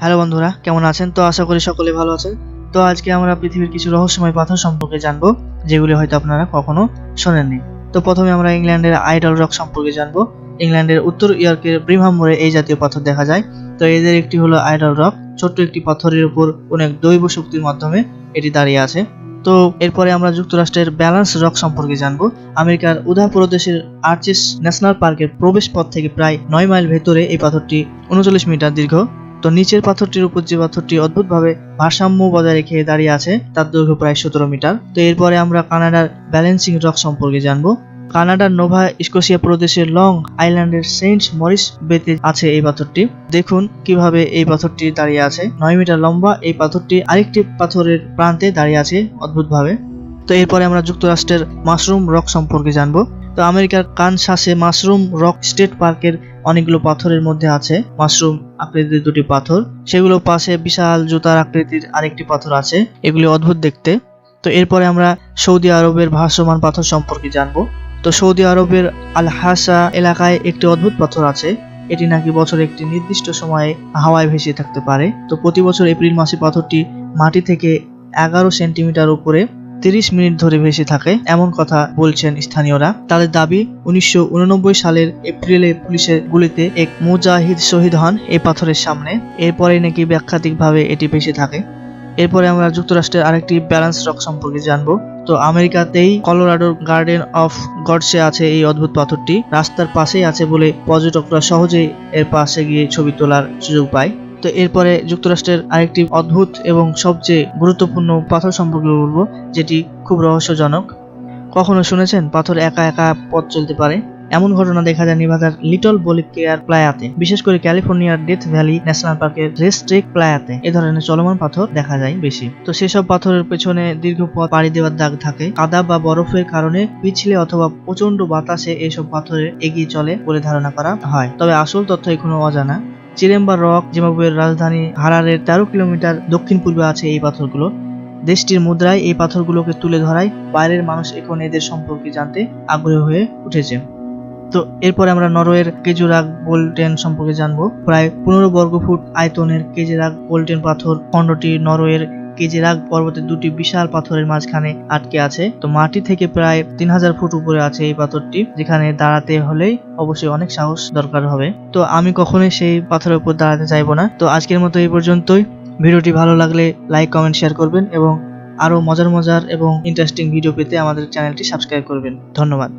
Hello বন্ধুরা, কেমন আছেন? তো আশা করি সকলে ভালো আছেন। তো আজকে আমরা পৃথিবীর কিছু রহস্যময় পাথর সম্পর্কে জানব, যেগুলি হয়তো আপনারা কখনো শোনেননি। তো প্রথমে আমরা ইংল্যান্ডের আইডল রক সম্পর্কে জানব। ইংল্যান্ডের উত্তর ইয়র্কের ব্রিমহাম মোড়ে এই জাতীয় পাথর দেখা যায়। তো এদের একটি হলো আইডল রক। ছোট্ট একটি পাথরের উপর অনেক দৈব শক্তির মাধ্যমে এটি দাঁড়িয়ে আছে। তো এরপরে আমরা যুক্তরাষ্ট্রের ব্যালেন্স রক সম্পর্কে জানব। আমেরিকার উদা প্রদেশের আর্চিস ন্যাশনাল পার্কের প্রবেশ পথ থেকে প্রায় নয় মাইল ভেতরে এই পাথরটি উনচল্লিশ মিটার দীর্ঘ। তো নিচের পাথরটির উপর যে পাথরটি অদ্ভুতভাবে ভারসাম্য বজায় রেখে দাঁড়িয়ে আছে, তার দৈর্ঘ্য প্রায় সতেরো মিটার। তো এরপরে আমরা কানাডার ব্যালেন্সিং রক সম্পর্কে জানব। কানাডার নোভা স্কোশিয়া প্রদেশের লং আইল্যান্ডের সেন্ট মরিস বেতে আছে এই পাথরটি। দেখুন কীভাবে এই পাথরটি দাঁড়িয়ে আছে। নয় মিটার লম্বা এই পাথরটি আরেকটি পাথরের প্রান্তে দাঁড়িয়ে আছে অদ্ভুতভাবে। তো এরপরে আমরা যুক্তরাষ্ট্রের মাশরুম রক সম্পর্কে জানব। তো আমেরিকার কানসাসে মাশরুম রক স্টেট পার্কের অনেকগুলো পাথরের মধ্যে আছে। মাশরুম আকৃতির দুটি পাথর। সেগুলো পাশে বিশাল জুতার আকৃতির আরেকটি পাথর আছে। এগুলি অদ্ভুত দেখতে। তো এরপরে আমরা সৌদি আরবের ভাসমান পাথর সম্পর্কে জানব। তো সৌদি আরবের আল হাসা এলাকায় একটি অদ্ভুত পাথর আছে। এটি নাকি বছরে একটি নির্দিষ্ট সময়ে হাওয়ায় ভেসে থাকতে পারে। তো প্রতি বছর এপ্রিল মাসে পাথরটি মাটি থেকে এগারো সেন্টিমিটার উপরে তিরিশ মিনিট ধরে ভেসে থাকে এমন কথা বলছেন স্থানীয়রা। তাদের দাবি, উনিশশো সালের এপ্রিলে পুলিশের গুলিতে এক মুজাহিদ শহীদ হন এই পাথরের সামনে। এরপরে নাকি ব্যাখ্যাতিকভাবে এটি ভেসে থাকে। এরপরে আমরা যুক্তরাষ্ট্রের আরেকটি ব্যালেন্স রক সম্পর্কে জানব। তো আমেরিকাতেই কলোরাডোর গার্ডেন অফ গডসে আছে এই অদ্ভুত পাথরটি। রাস্তার পাশেই আছে বলে পর্যটকরা সহজেই এর পাশে গিয়ে ছবি তোলার সুযোগ পায়। তো এরপরে যুক্তরাষ্ট্রের আরেকটি অদ্ভুত এবং সবচেয়ে গুরুত্বপূর্ণ পাথর সম্পর্কে বলব, যেটি খুব রহস্যজনক। কখনো শুনেছেন পাথর একা একা পথ চলতে পারে? এমন ঘটনা দেখা যায় নিভাদার লিটল বলিকেয়ার প্লায়াতে, বিশেষ করে ক্যালিফোর্নিয়ার ডেথ ভ্যালি ন্যাশনাল পার্কের রেস্ট্রিক প্লায়াতে। এ ধরনের চলমান পাথর দেখা যায় বেশি। তো সেসব পাথরের পেছনে দীর্ঘ পথ পাড়ি দেওয়ার দাগ থাকে। কাদা বা বরফের কারণে পিছলে অথবা প্রচণ্ড বাতাসে এসব পাথরে এগিয়ে চলে বলে ধারণা করা হয়। তবে আসল তথ্য এখনও অজানা। চিরেম্বার রক, জিম্বাবুয়ের রাজধানী হারারের তেরো কিলোমিটার দক্ষিণ পূর্বে আছে এই পাথরগুলো। দেশটির মুদ্রায় এই পাথরগুলোকে তুলে ধরায় বাইরের মানুষ এখন এদের সম্পর্কে জানতে আগ্রহী হয়ে উঠেছে। তো এরপরে আমরা নরওয়ের কেজুরাগ গোল্ডেন সম্পর্কে জানব। প্রায় পনেরো বর্গ ফুট আয়তনের কেজুরাগ বোল্টেন পাথর খণ্ডটি নরওয়ের কেজেরাগ পর্বতের দুটি বিশাল পাথরের মাঝখানে আটকে আছে, তো মাটি থেকে প্রায় তিন হাজার ফুট উপরে আছে এই পাথরটি, যেখানে দাঁড়াতে হলেই অবশ্যই অনেক সাহস দরকার হবে। তো আমি কখনোই সেই পাথরের উপর দাঁড়াতে চাইব না। তো আজকের মতো এই পর্যন্তই। ভিডিওটি ভালো লাগলে লাইক, কমেন্ট, শেয়ার করবেন এবং আরও মজার মজার এবং ইন্টারেস্টিং ভিডিও পেতে আমাদের চ্যানেলটি সাবস্ক্রাইব করবেন। ধন্যবাদ।